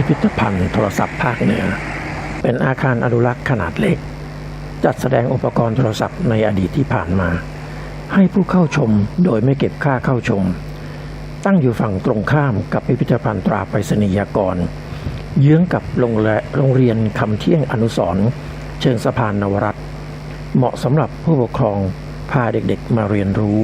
พิพิธภัณฑ์โทรศัพท์ภาคเหนือ เป็นอาคารอนุรักษ์ขนาดเล็ก จัดแสดงอุปกรณ์โทรศัพท์ในอดีตที่ผ่านมา ให้ผู้เข้าชมโดยไม่เก็บค่าเข้าชม ตั้งอยู่ฝั่งตรงข้ามกับพิพิธภัณฑ์ตราไปรษณียกร เยื้องกับโรงแรโรงเรียนคำเที่ยงอนุสร์เชิงสะพานนวรัตเหมาะสำหรับผู้ปกครองพาเด็กๆมาเรียนรู้